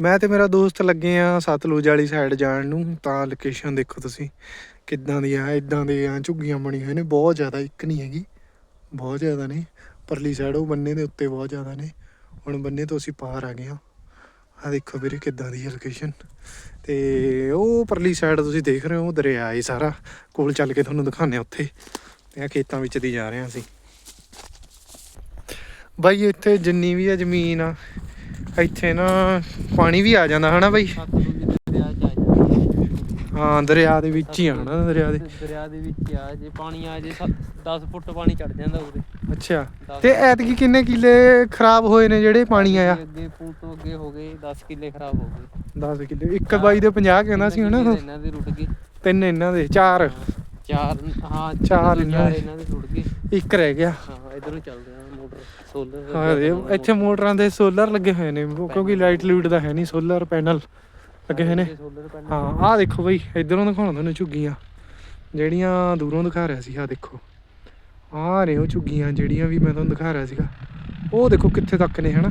ਮੈਂ ਤੇ ਮੇਰਾ ਦੋਸਤ ਲੱਗੇ ਆ ਸਤਲੁਜ ਵਾਲੀ ਸਾਈਡ ਜਾਣ ਨੂੰ। ਤਾਂ ਲੋਕੇਸ਼ਨ ਦੇਖੋ ਤੁਸੀਂ। ਕਿੱਦਾਂ ਦੀ ਆ, ਇਦਾਂ ਦੇ ਆ, ਝੁੱਗੀਆਂ ਬਣੀ ਹੋਈਆਂ ਨੇ। ਬਹੁਤ ਜ਼ਿਆਦਾ, ਇੱਕ ਨਹੀਂ ਹੈਗੀ। ਬਹੁਤ ਜ਼ਿਆਦਾ ਨੇ। ਪਰਲੀ ਸਾਈਡ ਉਹ ਬੰਨੇ ਦੇ ਉੱਤੇ ਬਹੁਤ ਜ਼ਿਆਦਾ ਨੇ। ਹੁਣ ਬੰਨੇ ਤੋਂ ਅਸੀਂ ਪਾਰ ਆ ਗਏ ਆ। ਆ ਦੇਖੋ ਵੀਰੇ ਕਿੱਦਾਂ ਦੀ ਹੈ ਲੋਕੇਸ਼ਨ ਤੇ ਉਹ ਪਰਲੀ ਸਾਈਡ ਤੁਸੀਂ ਦੇਖ ਰਹੇ ਹੋ ਦਰਿਆ ਹੀ ਸਾਰਾ। ਕੋਲ ਚੱਲ ਕੇ ਤੁਹਾਨੂੰ ਦਿਖਾਉਂਦੇ ਉੱਥੇ। ਤੇ ਆ ਖੇਤਾਂ ਵਿੱਚ ਦੀ ਜਾ ਰਹੇ ਹਾਂ ਅਸੀਂ। ਬਾਈ, ਇੱਥੇ ਜਿੰਨੀ ਵੀ ਆ ਜ਼ਮੀਨ ਆ ਇੱਥੇ ਨਾ ਪਾਣੀ ਵੀ ਆ ਜਾਂਦਾ ਹਨਾ ਬਾਈ? ਹਾਂ ਦਰਿਆ ਦੇ ਵਿੱਚ ਹੀ ਆ ਹਨਾ ਦਰਿਆ ਦੇ। ਦਰਿਆ ਦੇ ਵਿੱਚ ਆ ਜੇ ਪਾਣੀ ਆ ਜੇ 10 ਫੁੱਟ ਪਾਣੀ ਚੜ ਜਾਂਦਾ ਉਰੇ। ਅੱਛਾ ਤੇ ਐਤਕੀ ਕਿੰਨੇ ਕਿੱਲੇ ਖਰਾਬ ਹੋਏ ਨੇ ਜਿਹੜੇ ਪਾਣੀ ਆਇਆ? ਅੱਗੇ- ਪੁਲ ਤੋਂ ਅੱਗੇ ਹੋ ਗਏ 10 ਕਿੱਲੇ ਖਰਾਬ ਹੋ ਗਏ। 10 ਕਿੱਲੇ ਇੱਕ ਬਾਈ ਦੇ 50 ਕਹਿੰਦਾ ਸੀ ਹਨਾ। ਇਹਨਾਂ ਦੇ ਰੁੜ ਗਏ। ਤਿੰਨ ਇਹਨਾਂ ਦੇ ਚਾਰ। ਚਾਰ ਹਾਂ ਚਾਰ ਇਹਨਾਂ ਦੇ। ਰੁੜ ਗਏ। ਇੱਕ ਰਹਿ ਗਿਆ। ਹਾਂ। ਇਧਰੋਂ ਚੱਲਦੇ ਆ ਮੋਟਰ ਸੋਲਰ ਹਾਂ ਦੇ ਇੱਥੇ ਮੋਟਰਾਂ ਦੇ ਸੋਲਰ ਲੱਗੇ ਹੋਏ ਨੇ ਉਹ ਕਿਉਂਕਿ ਲਾਈਟ ਲੂਟ ਦਾ ਹੈ ਨਹੀਂ ਸੋਲਰ ਪੈਨਲ ਲੱਗੇ ਹੋਏ ਨੇ। ਸੋਲਰ ਪੈਨਲ ਹਾਂ ਆਹ ਦੇਖੋ ਬਈ ਇਧਰੋਂ ਦਿਖਾਉਣਾ ਤੁਹਾਨੂੰ ਝੁੱਗੀਆਂ। ਜਿਹੜੀਆਂ ਦੂਰੋਂ ਦਿਖਾ ਰਿਹਾ ਸੀ ਆਹ ਦੇਖੋ। ਆਹ ਨੇ ਉਹ ਝੁੱਗੀਆਂ ਜਿਹੜੀਆਂ ਵੀ ਮੈਂ ਤੁਹਾਨੂੰ ਦਿਖਾ ਰਿਹਾ ਸੀਗਾ। ਉਹ ਦੇਖੋ ਕਿੱਥੇ ਤੱਕ ਨੇ ਹਨਾ?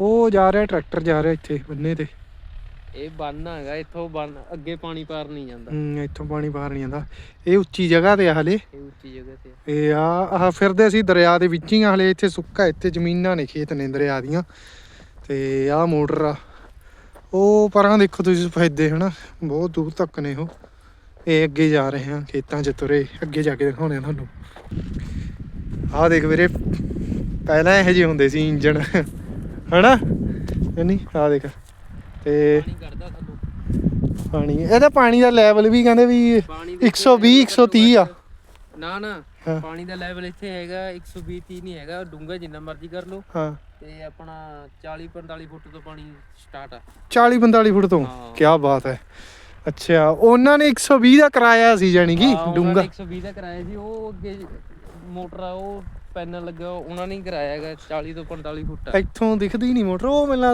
ਉਹ ਜਾ ਰਿਹਾ ਟਰੈਕਟਰ ਜਾ ਰਿਹਾ ਇੱਥੇ ਬੰਨੇ ਤੇ। ਇਹ ਬੰਨ ਹੈਗਾ ਇੱਥੋਂ ਬੰਨ ਅੱਗੇ ਪਾਣੀ ਪਾਰ ਨਹੀਂ ਜਾਂਦਾ। ਹੂੰ ਇੱਥੋਂ ਪਾਣੀ ਬਾਹਰ ਨਹੀਂ ਆਉਂਦਾ ਇਹ ਉੱਚੀ ਜਗ੍ਹਾ ਤੇ ਆ ਹਲੇ। ਇਹ ਉੱਚੀ ਜਗ੍ਹਾ ਤੇ। ਇਹ ਆ ਆਹ ਫਿਰਦੇ ਅਸੀਂ ਦਰਿਆ ਦੇ ਵਿੱਚ ਹੀ ਆ ਹਲੇ ਇੱਥੇ ਸੁੱਕਾ ਇੱਥੇ ਜ਼ਮੀਨਾਂ ਨੇ ਖੇਤ ਨੇ ਦਰਿਆ ਦੀਆਂ। ਤੇ ਆਹ ਮੋਟਰ ਆ। ਉਹ ਪਰਾਂ ਦੇਖੋ ਤੁਸੀਂ ਸਫੈਦੇ ਹਨਾ ਬਹੁਤ ਦੂਰ ਤੱਕ ਨੇ ਉਹ। ਇਹ ਅੱਗੇ ਜਾ ਰਹੇ ਆ ਖੇਤਾਂ 'ਚ ਤੁਰੇ ਅੱਗੇ ਜਾ ਕੇ ਦਿਖਾਉਣੇ ਆ ਤੁਹਾਨੂੰ। ਆਹ ਦੇਖ ਵੀਰੇ ਪਹਿਲਾਂ ਇਹੋ ਜਿਹੇ ਹੁੰਦੇ ਸੀ ਇੰਜਣ ਹਨਾ? ਨਹੀਂ ਆਹ ਦੇਖ। ਤੇ ਪਾਣੀ ਇਹਦਾ ਪਾਣੀ ਦਾ ਲੈਵਲ ਵੀ ਕਹਿੰਦੇ ਵੀ ਪਾਣੀ ਦੇ 120 130 ਆ। ਨਾ ਨਾ। ਪਾਣੀ ਦਾ ਲੈਵਲ ਇੱਥੇ ਹੈਗਾ 120 30 ਨਹੀਂ ਹੈਗਾ ਡੂੰਘਾ ਜਿੰਨਾ ਮਰਜ਼ੀ ਕਰ ਲਓ। ਹਾਂ। ਤੇ ਆਪਣਾ 40 45 ਫੁੱਟ ਤੋਂ ਪਾਣੀ ਸਟਾਰਟ ਆ। 40 45 ਫੁੱਟ ਤੋਂ। ਕੀ ਬਾਤ ਹੈ। ਅੱਛਾ ਉਹਨਾਂ ਨੇ 120 ਦਾ ਕਰਾਇਆ ਸੀ ਜਾਨੀ ਕਿ ਡੂੰਗਾ 120 ਦਾ ਕਰਾਇਆ ਸੀ ਉਹ ਅੱਗੇ ਮੋਟਰ ਆ ਉਹ ਪੈਨਲ ਲੱਗਾ ਉਹਨਾਂ ਨੇ ਹੀ ਕਰਾਇਆ ਹੈਗਾ 40 ਤੋਂ 45 ਫੁੱਟ। ਇੱਥੋਂ ਦਿਖਦੀ ਨਹੀਂ ਮੋਟਰ ਉਹ ਮੈਨੂੰ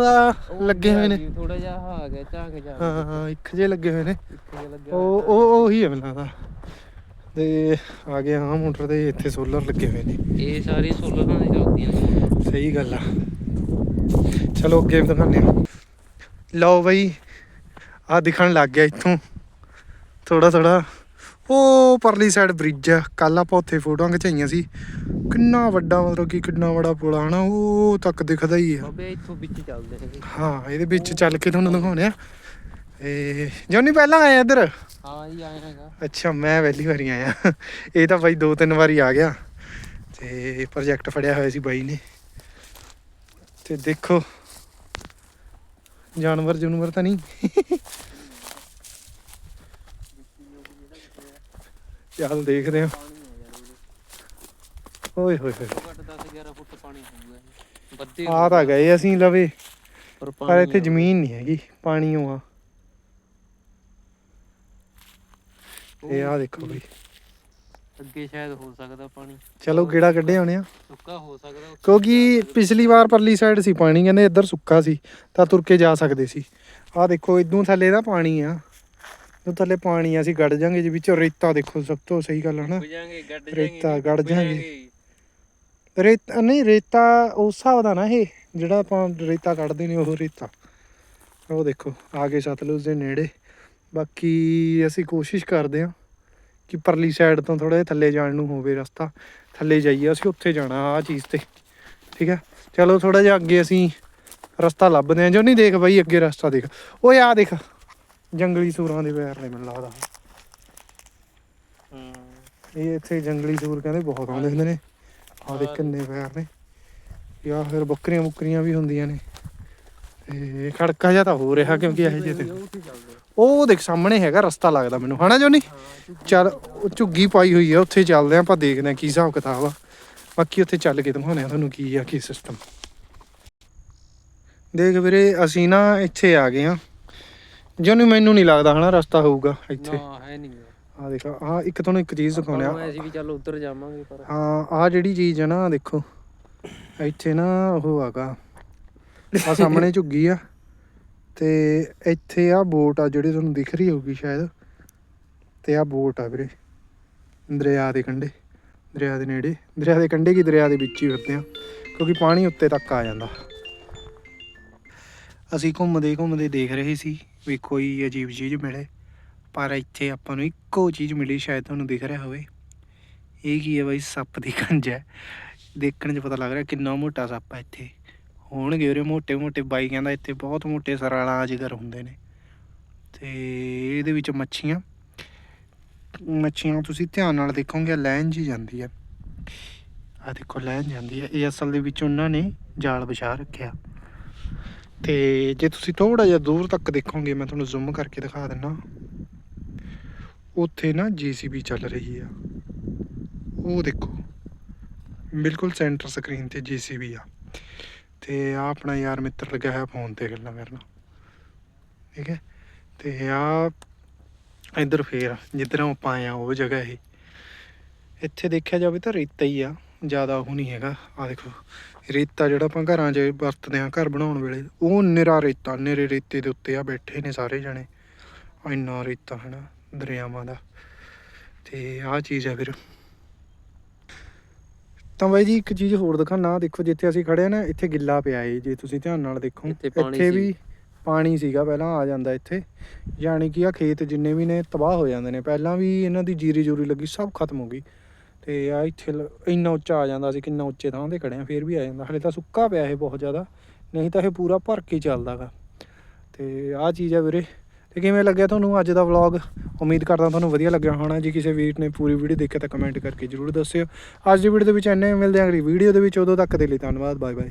ਉਹ ਲੱਗੇ ਹੋਏ ਨੇ। ਥੋੜਾ ਜਿਹਾ ਆ ਗਿਆ ਝਾਂਕ ਜਾ ਹਾਂ ਹਾਂ ਇੱਕ ਜੇ ਲੱਗੇ ਹੋਏ ਨੇ। ਉਹ ਉਹ ਉਹੀ ਹੈ ਮੈਨੂੰ ਲੱਗਦਾ ਤੇ ਆ ਗਿਆ ਹਾਂ ਮੋਟਰ ਦੇ ਇੱਥੇ ਸੋਲਰ ਲੱਗੇ ਹੋਏ ਨੇ। ਇਹ ਸਾਰੀ ਸੋਲਰਾਂ ਦੀ ਚੱਲਦੀਆਂ ਨੇ ਸਹੀ ਗੱਲ ਆ। ਚਲੋ ਅੱਗੇ ਦਿਖਾਉਂਦੇ ਆ ਲਓ ਬਈ ਆ ਦਿਖਣ ਲੱਗ ਗਿਆ ਇੱਥੋਂ। ਥੋੜਾ ਥੋੜਾ ਉਹ ਪਰਲੀ ਸਾਈਡ ਬ੍ਰਿਜ ਆ। ਕੱਲ ਆਪਾਂ ਉੱਥੇ ਫੋਟੋਆਂ ਖਿਚਾਈਆਂ ਸੀ। ਕਿੰਨਾ ਵੱਡਾ ਮਤਲਬ ਕਿ ਕਿੰਨਾ ਵੱਡਾ ਪੁਲ ਆ ਹਨਾ ਉਹ ਤੱਕ ਦਿਖਦਾ ਹੀ ਆ। ਬਾਬੇ ਇੱਥੋਂ ਵਿੱਚ ਚੱਲਦੇ ਨੇ ਹਾਂ ਇਹਦੇ ਵਿੱਚ ਚੱਲ ਕੇ ਤੁਹਾਨੂੰ ਦਿਖਾਉਣੇ ਆ। ਇਹ ਜੋਨੀ ਪਹਿਲਾਂ ਆਇਆ ਇੱਧਰ? ਹਾਂ ਜੀ ਆਇਆ ਹੈਗਾ। ਅੱਛਾ ਮੈਂ ਪਹਿਲੀ ਵਾਰੀ ਆਇਆ। ਇਹ ਤਾਂ ਬਾਈ ਦੋ ਤਿੰਨ ਵਾਰੀ ਆ ਗਿਆ। ਤੇ ਪ੍ਰੋਜੈਕਟ ਫੜਿਆ ਹੋਇਆ ਸੀ ਬਾਈ ਨੇ। ਤੇ ਦੇਖੋ ਜਾਨਵਰ ਜੁਨਵਰ ਤਾਂ ਨਹੀਂ। ਚੱਲ ਦੇਖਦੇ ਹਾਂ। ਆ ਓਏ ਹੋਏ ਹੋਏ। ਘੱਟ 10 11 ਫੁੱਟ ਪਾਣੀ ਹੋਊਗਾ ਇਹ। ਬੱਦੇ ਆ ਤਾਂ ਗਏ ਅਸੀਂ ਲਵੇ ਪਰ ਪਰ ਇੱਥੇ ਆ। ਜ਼ਮੀਨ ਨਹੀਂ ਹੈਗੀ ਪਾਣੀ ਓ ਆ ਇਹ ਆ ਦੇਖੋ ਬਈ। ਅੱਗੇ ਸ਼ਾਇਦ ਹੋ ਸਕਦਾ ਪਾਣੀ। ਚਲੋ ਕਿਹੜਾ ਕੱਢੇ ਆਉਣੇ ਆ। ਸੁੱਕਾ ਹੋ ਸਕਦਾ ਕਿਉਂਕਿ ਪਿਛਲੀ ਵਾਰ ਪਰਲੀ ਸਾਈਡ ਸੀ ਪਾਣੀ ਕਹਿੰਦੇ ਇੱਧਰ ਸੁੱਕਾ ਸੀ ਤਾਂ ਤੁਰ ਕੇ ਜਾ ਸਕਦੇ ਸੀ। ਆਹ ਦੇਖੋ ਇਦੋਂ ਥੱਲੇ ਦਾ ਪਾਣੀ ਆ। ਇਦੋਂ ਥੱਲੇ ਪਾਣੀ ਆ ਅਸੀਂ ਗੜ ਜਾਾਂਗੇ ਜੀ ਵਿੱਚੋਂ ਰੇਤਾ ਦੇਖੋ ਸਭ ਤੋਂ ਸਹੀ ਗੱਲ ਹੈ ਨਾ। ਗੱਡ ਰੇਤਾ ਗੜ ਜਾਾਂਗੇ। ਰੇਤਾ ਨਹੀਂ ਰੇਤਾ ਉਸ ਹਿਸਾਬ ਦਾ ਨਾ ਇਹ ਜਿਹੜਾ ਆਪਾਂ ਰੇਤਾ ਕੱਢਦੇ ਨੇ ਉਹ ਰੇਤਾ। ਉਹ ਦੇਖੋ ਆ ਗਏ ਸਤਲੁਜ ਦੇ ਨੇੜੇ। ਬਾਕੀ ਅਸੀਂ ਕੋਸ਼ਿਸ਼ ਕਰਦੇ ਹਾਂ ਕਿ ਪਰਲੀ ਸਾਈਡ ਤੋਂ ਥੋੜਾ ਜਿਹਾ ਥੱਲੇ ਜਾਣ ਨੂੰ ਹੋਵੇ ਰਸਤਾ। ਥੱਲੇ ਜਾਈਏ ਅਸੀਂ ਉੱਥੇ ਜਾਣਾ ਆ ਚੀਜ਼ ਤੇ। ਠੀਕ ਹੈ ਚਲੋ ਥੋੜਾ ਜਿਹਾ ਅੱਗੇ ਅਸੀਂ ਰਸਤਾ ਲੱਭਦੇ ਹਾਂ। ਜੋ ਨਹੀਂ ਦੇਖ ਬਾਈ ਅੱਗੇ ਰਸਤਾ ਦੇਖ। ਓਏ ਆ ਦੇਖ। ਜੰਗਲੀ ਸੂਰਾਂ ਦੇ ਪੈਰ ਨੇ ਮੈਨੂੰ ਲੱਗਦਾ। ਹੂੰ। ਇਹ ਇੱਥੇ ਜੰਗਲੀ ਸੂਰ ਕਹਿੰਦੇ ਬਹੁਤ ਆਉਂਦੇ ਹੁੰਦੇ ਨੇ। ਆ ਦੇਖ ਕਿੰਨੇ ਪੈਰ ਨੇ। ਜਾਂ ਫਿਰ ਬੱਕਰੀਆਂ ਬੁੱਕਰੀਆਂ ਵੀ ਹੁੰਦੀਆਂ ਨੇ। ਤੇ ਖੜਕਾ ਜਿਹਾ ਤਾਂ ਹੋ ਰਿਹਾ ਕਿਉਂਕਿ ਇਹੋ ਜਿਹੇ ਤੇ। ਉਹ ਦੇਖ ਸਾਹਮਣੇ ਹੈਗਾ ਰਸਤਾ ਲੱਗਦਾ ਮੈਨੂੰ। ਹਨਾ ਜੋਨੀ? ਚੱਲ ਉਹ ਝੁੱਗੀ ਪਾਈ ਹੋਈ ਆ ਉੱਥੇ ਚੱਲਦੇ ਆ ਆਪਾਂ ਦੇਖਦੇ ਆ ਕੀ ਹਿਸਾਬ ਕਿਤਾਬ ਆ। ਬਾਕੀ ਉੱਥੇ ਚੱਲ ਕੇ ਦਿਖਾਉਂਦੇ ਆ ਤੁਹਾਨੂੰ ਕੀ ਆ ਕੀ ਸਿਸਟਮ ਦੇਖ ਵੀਰੇ ਅਸੀਂ ਨਾ ਇੱਥੇ ਆ ਗਏ ਆ। ਜੋਨੀ ਮੈਨੂੰ ਨਹੀਂ ਲੱਗਦਾ ਹਨਾ ਰਸਤਾ ਹੋਊਗਾ ਇੱਥੇ। ਨਾ ਹੈ ਨਹੀਂ ਆ ਦੇਖ ਆ ਇੱਕ ਤੁਹਾਨੂੰ ਇੱਕ ਚੀਜ਼ ਦਿਖਾਉਂਦੇ ਆ। ਅਸੀਂ ਵੀ ਚੱਲ ਉੱਧਰ ਜਾਵਾਂਗੇ ਪਰ ਹਾਂ ਆ ਜਿਹੜੀ ਚੀਜ਼ ਹੈ ਨਾ ਦੇਖੋ। ਇੱਥੇ ਨਾ ਉਹ ਹੈਗਾ ਆ ਸਾਹਮਣੇ ਝੁੱਗੀ ਆ। ਤੇ ਇੱਥੇ ਆ ਬੋਟ ਆ ਜਿਹੜੀ ਤੁਹਾਨੂੰ ਦਿਖ ਰਹੀ ਹੋਊਗੀ ਸ਼ਾਇਦ। ਤੇ ਆ ਬੋਟ ਆ ਵੀਰੇ ਦਰਿਆ ਦੇ ਕੰਢੇ ਦਰਿਆ ਦੇ ਨੇੜੇ। ਦਰਿਆ ਦੇ ਕੰਢੇ ਕੀ ਦਰਿਆ ਦੇ ਵਿੱਚ ਹੀ ਫਿਰਦੇ ਆ ਕਿਉਂਕਿ ਪਾਣੀ ਉੱਤੇ ਤੱਕ ਆ ਜਾਂਦਾ। ਅਸੀਂ ਘੁੰਮਦੇ ਘੁੰਮਦੇ ਦੇਖ ਰਹੇ ਸੀ ਵੀ ਕੋਈ ਅਜੀਬ ਚੀਜ਼ ਮਿਲੇ। ਪਰ ਇੱਥੇ ਆਪਾਂ ਨੂੰ ਇੱਕੋ ਚੀਜ਼ ਮਿਲੀ, ਸ਼ਾਇਦ ਤੁਹਾਨੂੰ ਦਿਖ ਰਿਹਾ ਹੋਵੇ। ਇਹ ਕੀ ਹੈ ਬਾਈ? ਸੱਪ ਦੀ ਕੰਜਾ ਦੇਖਣ 'ਚ ਪਤਾ ਲੱਗ ਰਿਹਾ ਕਿੰਨਾ ਮੋਟਾ ਸੱਪ ਹੈ ਇੱਥੇ। ਹੋਣਗੇ ਉਹਰੇ ਮੋਟੇ-ਮੋਟੇ ਬਾਈ ਕਹਿੰਦਾ ਇੱਥੇ ਬਹੁਤ ਮੋਟੇ ਸਰਾਲਾਂ ਅਜਗਰ ਹੁੰਦੇ ਨੇ। ਤੇ ਇਹਦੇ ਵਿੱਚ ਮੱਛੀਆਂ। ਮੱਛੀਆਂ ਤੁਸੀਂ ਧਿਆਨ ਨਾਲ ਦੇਖੋਗੇ ਲੈਨ ਜੀ ਜਾਂਦੀ ਹੈ। ਆ ਦੇਖੋ ਲੈਨ ਜਾਂਦੀ ਹੈ। ਇਹ ਅਸਲ ਦੇ ਵਿੱਚ ਉਹਨਾਂ ਨੇ ਜਾਲ ਵਿਛਾ ਰੱਖਿਆ। ਤੇ ਜੇ ਤੁਸੀਂ ਥੋੜਾ ਜਿਹਾ ਦੂਰ ਤੱਕ ਦੇਖੋਗੇ, ਮੈਂ ਤੁਹਾਨੂੰ ਜ਼ੂਮ ਕਰਕੇ ਦਿਖਾ ਦਿੰਨਾ ਉੱਥੇ ਨਾ ਜੀਸੀਬੀ ਚੱਲ ਰਹੀ ਆ। ਉਹ ਦੇਖੋ, ਬਿਲਕੁਲ ਸੈਂਟਰ ਸਕਰੀਨ ਤੇ ਜੀਸੀਬੀ ਆ। ਤੇ ਆ ਆਪਣਾ ਯਾਰ ਮਿੱਤਰ ਲੱਗਾ ਹੈ ਫੋਨ ਤੇ ਗੱਲਾਂ ਕਰਨਾ। ਠੀਕ ਹੈ? ਤੇ ਆ ਇੱਧਰ ਫੇਰ, ਜਿੱਧਰੋਂ ਆਪਾਂ ਆਏ ਆ, ਉਹ ਜਗ੍ਹਾ ਇਹ। ਇੱਥੇ ਦੇਖਿਆ ਜਾਵੇ ਤਾਂ ਰੇਤਾ ਹੀ ਆ। ਜ਼ਿਆਦਾ ਉਹ ਨਹੀਂ ਹੈਗਾ। ਆ ਦੇਖੋ ਰੇਤਾ ਜਿਹੜਾ ਆਪਾਂ ਘਰਾਂ 'ਚ ਵਰਤਦੇ ਆ ਘਰ ਬਣਾਉਣ ਵੇਲੇ ਉਹ ਨਿਰਾ ਰੇਤਾ ਨਿਰੇ ਰੇਤੇ ਦੇ ਉੱਤੇ ਆ ਬੈਠੇ ਨੇ ਸਾਰੇ ਜਣੇ। ਇੰਨਾ ਰੇਤਾ ਹਨਾ ਦਰਿਆਵਾਂ ਦਾ। ਤੇ ਆਹ ਚੀਜ਼ ਹੈ ਫਿਰ। ਤਾਂ ਬਾਈ ਜੀ ਇੱਕ ਚੀਜ਼ ਹੋਰ ਦਿਖਾਣਾ ਦੇਖੋ ਜਿੱਥੇ ਅਸੀਂ ਖੜੇ ਆ ਨਾ ਇੱਥੇ ਗਿੱਲਾ ਪਿਆ ਏ ਜੇ ਤੁਸੀਂ ਧਿਆਨ ਨਾਲ ਦੇਖੋ। ਇੱਥੇ। ਵੀ ਪਾਣੀ ਸੀਗਾ ਪਹਿਲਾਂ ਆ ਜਾਂਦਾ ਇੱਥੇ। ਯਾਨੀ ਕਿ ਆ ਖੇਤ ਜਿੰਨੇ ਵੀ ਨੇ ਤਬਾਹ ਹੋ ਜਾਂਦੇ ਨੇ। ਪਹਿਲਾਂ ਵੀ ਇਹਨਾਂ ਦੀ ਜੀਰੀ ਜੂਰੀ ਲੱਗੀ ਸਭ ਖਤਮ ਹੋ ਗਈ। ਤੇ ਆ ਇੱਥੇ ਲ- ਇੰਨਾ ਉੱਚਾ ਆ ਜਾਂਦਾ ਸੀ, ਕਿੰਨਾ ਉੱਚੇ ਥਾਂ ਤੇ ਖੜੇ ਆ, ਫੇਰ ਵੀ ਆ ਜਾਂਦਾ। ਹਲੇ ਤਾਂ ਸੁੱਕਾ ਪਿਆ ਇਹ ਬਹੁਤ ਜ਼ਿਆਦਾ, ਨਹੀਂ ਤਾਂ ਇਹ ਪੂਰਾ ਭਰ ਕੇ ਚੱਲਦਾਗਾ ਤੇ ਆਹ ਚੀਜ਼ ਆ ਵੀਰੇ, ਤੇ ਕਿਵੇਂ ਲੱਗਿਆ ਤੁਹਾਨੂੰ ਅੱਜ ਦਾ ਵਲੌਗ ਉਮੀਦ ਕਰਦਾ ਤੁਹਾਨੂੰ ਵਧੀਆ ਲੱਗਿਆ ਹੋਣਾ। ਜੀ ਕਿਸੇ ਵੀਰ ਨੇ ਪੂਰੀ ਵੀਡੀਓ ਦੇਖਿਆ ਤਾਂ ਕਮੈਂਟ ਕਰਕੇ ਜਰੂਰ ਦੱਸਿਓ। ਅੱਜ ਦੀ ਵੀਡੀਓ ਦੇ ਵਿੱਚ ਇੰਨੇ ਮਿਲਦੇ ਹਾਂ ਅਗਲੀ ਵੀਡੀਓ ਦੇ ਵਿੱਚ, ਉਦੋਂ ਤੱਕ ਦੇ ਲਈ ਧੰਨਵਾਦ ਬਾਏ ਬਾਏ